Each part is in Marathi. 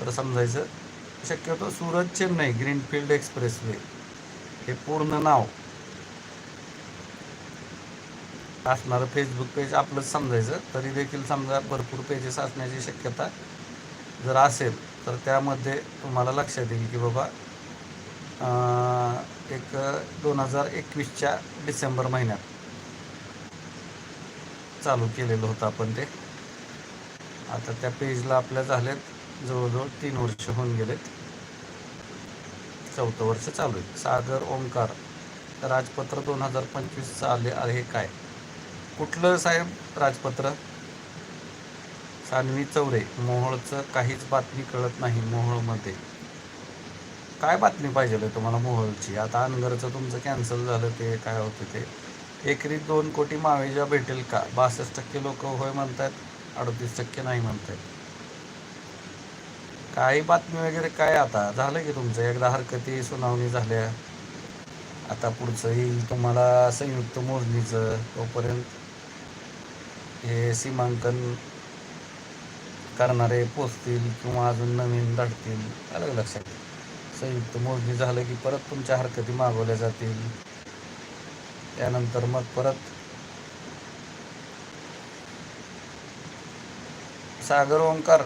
तर समजायचं शक्यतो सुरत चेन्नई ग्रीनफील्ड एक्सप्रेसवे हे पूर्ण नाव. असणारं फेसबुक पेज आपलंच समजायचं तरी देखील समजा भरपूर पेजेस असण्याची शक्यता जर असेल तर त्यामध्ये तुम्हाला लक्षात येईल की बाबा एक दोन हजार एकवीसच्या डिसेंबर महिन्यात चालू केलेलं होतं आपण ते. आता त्या पेजला आपल्या झालेत जवळजवळ तीन वर्ष होऊन गेलेत. चौथं वर्ष चालू आहे. सागर ओंकार राजपत्र दोन हजार पंचवीसचं आले आहे काय? कुठलं साहेब राजपत्र? सानवी चौरे मोहोळचं काहीच बातमी कळत नाही मोहोळमध्ये. काय बातमी पाहिजे आहे तुम्हाला मोहोळची? आता अनगरचं तुमचं कॅन्सल झालं ते काय होतं ते? एकरी दोन कोटी मावेजा भेटेल का? बासष्ट टक्के लोक होय म्हणतात अडतीस टक्के नाही म्हणतात काही बातमी वगैरे काय आता? झालं की तुमचं? एकदा हरकती सुनावणी झाल्या. आता पुढचं येईल तुम्हाला संयुक्त मोजणीचं तोपर्यंत. हे सीमांकन करणारे पोचतील किंवा अजून नवीन धाडतील अलग लक्षात. संयुक्त मोजणी झालं की परत तुमच्या हरकती मागवल्या जातील. त्यानंतर मग परत सागर ओंकार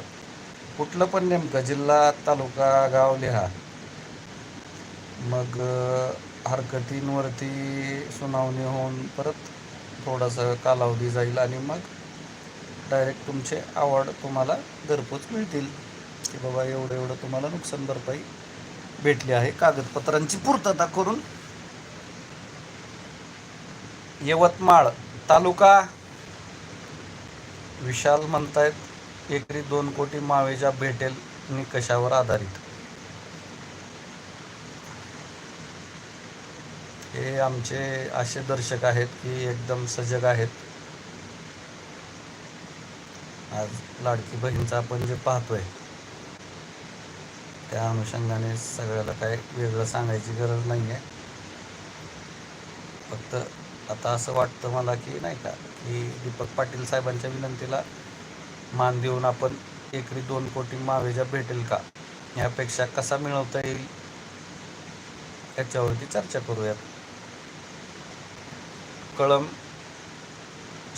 कुठलं पण नेमकं जिल्हा तालुका गाव लिहा. मग हरकतींवरती सुनावणी होऊन परत थोडासा कालावधी जाईल आणि मग डायरेक्ट तुमचे आवड तुम्हाला घरपोच मिळतील. की बाबा एवढं एवढं तुम्हाला नुकसान भरपाई भेटली आहे. कागदपत्रांची पूर्तता करून यवतमाळ तालुका विशाल म्हणतायत. एकरी दोन कोटी मावेजा भेटेल निकषावर आधारित? हे आमचे असे दर्शक आहेत की एकदम सजग आहेत. आज लाडकी बहीणचं आपण जे पाहतोय त्या अनुषंगाने सगळ्याला काय वेगळं सांगायची गरज नाही आहे फक्त आता असं वाटतं मला की नाही का की दीपक पाटील साहेबांच्या विनंतीला मान देऊन आपण एकरी दोन कोटी महावेजा भेटेल का? यापेक्षा कसा मिळवता येईल? याच्यावरती चर्चा करूयात. कळम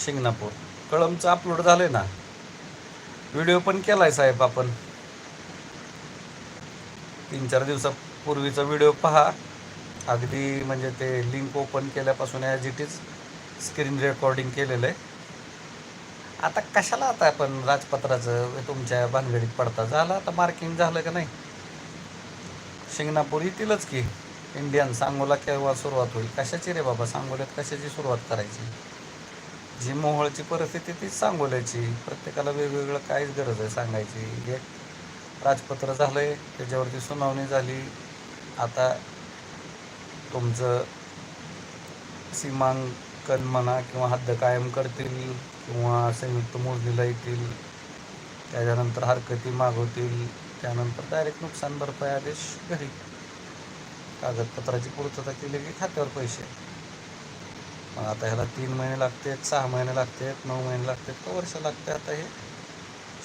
शिंगणापूर. कळमचं अपलोड झालंय ना? व्हिडिओ पण केलाय साहेब आपण. तीन चार दिवसापूर्वीचा व्हिडिओ पहा. अगदी म्हणजे ते लिंक ओपन केल्यापासून as it is screen recording केलेलं आहे. आता कशाला आता आपण राजपत्राचं तुमच्या भानगडीत पडता? झालं आता मार्किंग झालं का नाही? शिंगणापूर येतीलच की. इंडियन सांगोला केव्हा सुरुवात होईल? कशाची रे बाबा? सांगोल्यात कशाची सुरुवात करायची? जी मोहळची परिस्थिती तीच सांगोल्याची. प्रत्येकाला वेगवेगळं काहीच गरज आहे सांगायची. एक राजपत्र झालं आहे त्याच्यावरती सुनावणी झाली. आता तुमचं सीमांकन म्हणा किंवा हद्द कायम करतील. किंवा संयुक्त मोजणीला येतील त्याच्यानंतर हरकती मागवतील त्यानंतर डायरेक्ट नुकसान भरपाई आदेश घरी. कागदपत्राची पूर्तता केली की खात्यावर पैसे. मग आता ह्याला तीन महिने लागतात सहा महिने लागतात नऊ महिने लागतात का वर्ष लागते आता हे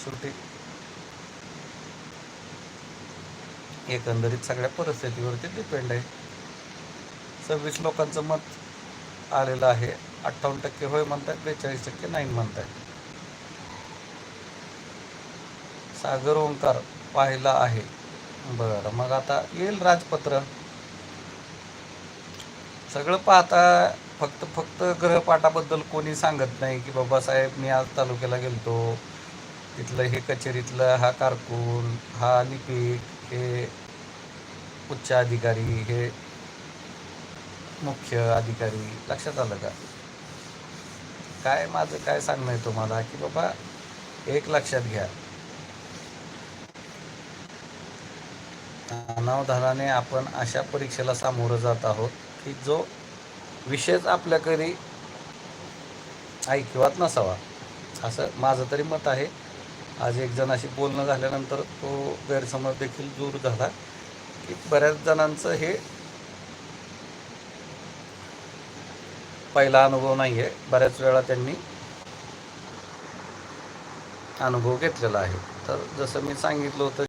शेवटी. एकंदरीत सगळ्या परिस्थितीवरती डिपेंड आहे. सव्वीस लोकांचं मत आलेलं आहे. अठ्ठावन्न टक्के होय म्हणतात बेचाळीस टक्के नाही म्हणतात सागर ओंकार पाहिला आहे. बरं मग आता येईल राजपत्र. सगळं पाहता फक्त फक्त ग्रहपाठाबद्दल कोणी सांगत नाही की बाबासाहेब मी आज तालुक्याला गेलतो. तिथलं हे कचेरीतलं हा कारकून हा लिपिक हे उच्च अधिकारी हे मुख्य अधिकारी. लक्षात आलं का? काय माझं काय सांगणं आहे तुम्हाला? की बाबा एक लक्षात घ्या. अनावधानाने आपण अशा परीक्षेला सामोरं जात आहोत की जो विषयच आपल्याकडे ऐकिवात नसावा. असं माझं तरी मत आहे. आज एक जणाशी बोलणं झाल्यानंतर तो गैरसमज देखील दूर झाला की बऱ्याच जणांचं हे पहिला अनुभव नाही आहे बऱ्याच वेळा त्यांनी अनुभव घेतलेला आहे. तर जसं मी सांगितलं होतं